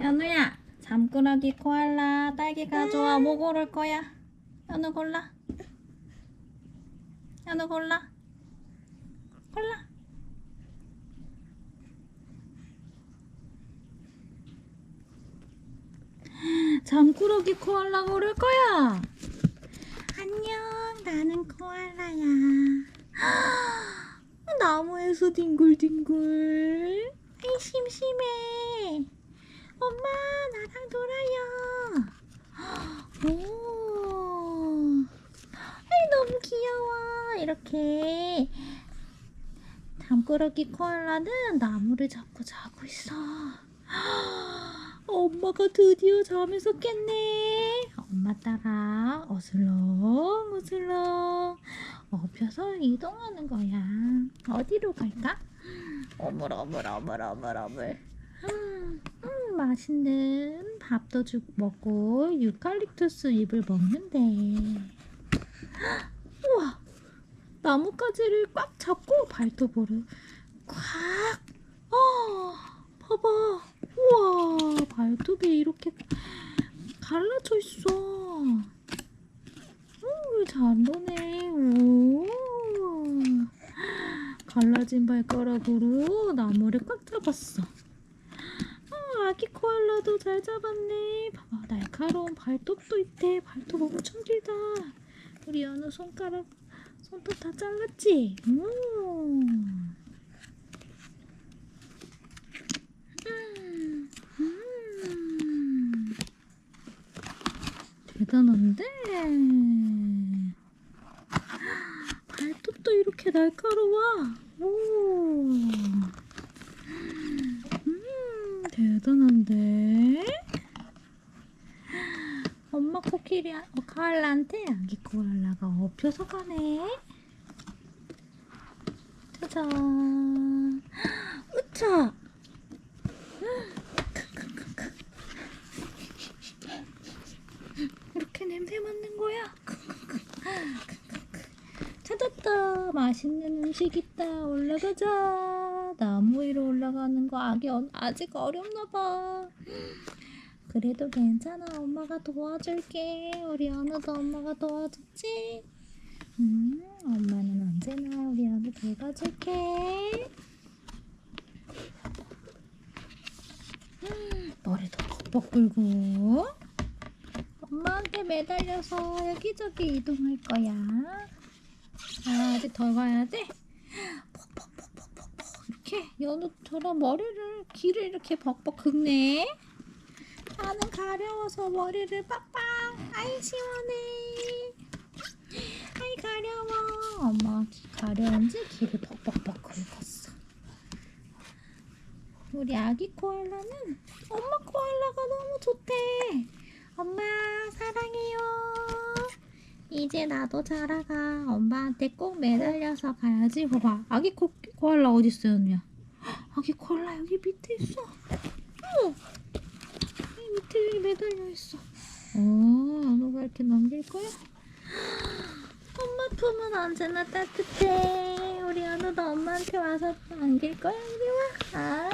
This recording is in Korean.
연우야, 잠꾸러기 코알라 딸기 가져와. 뭐 고를 거야? 연우 골라. 연우 골라. 골라. 잠꾸러기 코알라 고를 거야. 안녕, 나는 코알라야. 나무에서 뒹굴뒹굴. 아이 심심해. 엄마 나랑 놀아요. 오, 아이 너무 귀여워. 이렇게 잠꾸러기 코알라는 나무를 잡고 자고 있어. 엄마가 드디어 잠에서 깼네. 엄마 따라 어슬렁 어슬렁 업혀서 이동하는 거야. 어디로 갈까? 어물 어물 어물 어물 어물. 맛있는 밥도 주, 먹고 유칼립투스 잎을 먹는데. 우와, 나뭇가지를 꽉 잡고 발톱으로 꽉. 어, 봐봐. 우와, 발톱이 이렇게 갈라져 있어. 오, 잘 노네. 오. 갈라진 발가락으로 나무를 꽉 잡았어. 아, 아기 코알라도 잘 잡았네. 봐봐, 날카로운 발톱도 있대. 발톱 엄청 길다. 우리 연우 손가락, 손톱 다 잘랐지? 음. 음, 음. 대단한데? 발톱도 이렇게 날카로워. 오. 음, 대단한데? 엄마 코끼리, 어, 코알라한테 아기 코알라가 업혀서 가네. 짜잔. 으차! 이렇게 냄새 맡는 거야. 찾았다. 맛있는 음식 있다. 올라가자. 나무 위로 올라가는 거 어- 아직 어렵나 봐. 그래도 괜찮아. 엄마가 도와줄게. 우리 연우도 엄마가 도와줬지? 음, 엄마는 언제나 우리 연우 도와줄게. 음, 머리도 벅벅 굴고. 엄마한테 매달려서 여기저기 이동할 거야. 아, 아직 더 가야 돼? 이렇게 연우처럼 머리를 귀를 이렇게 벅벅 긁네. 나는 가려워서 머리를 빡빡. 아이 시원해. 아이 가려워. 엄마 귀 가려운지 귀를 벅벅벅 긁었어. 우리 아기 코알라는 엄마 코알라가 너무 좋대. 엄마 사랑해요. 이제 나도 자라가. 엄마한테 꼭 매달려서 가야지. 봐봐. 아기 코, 코알라 어디 있어요, 누야? 아기 코알라 여기 밑에 있어. 어. 이 밑에 여기 매달려 있어. 어, 누가 이렇게 넘길 거야? 엄마 품은 언제나 따뜻해. 우리 연우도 엄마한테 와서 안길 거야. 이리 와. 아,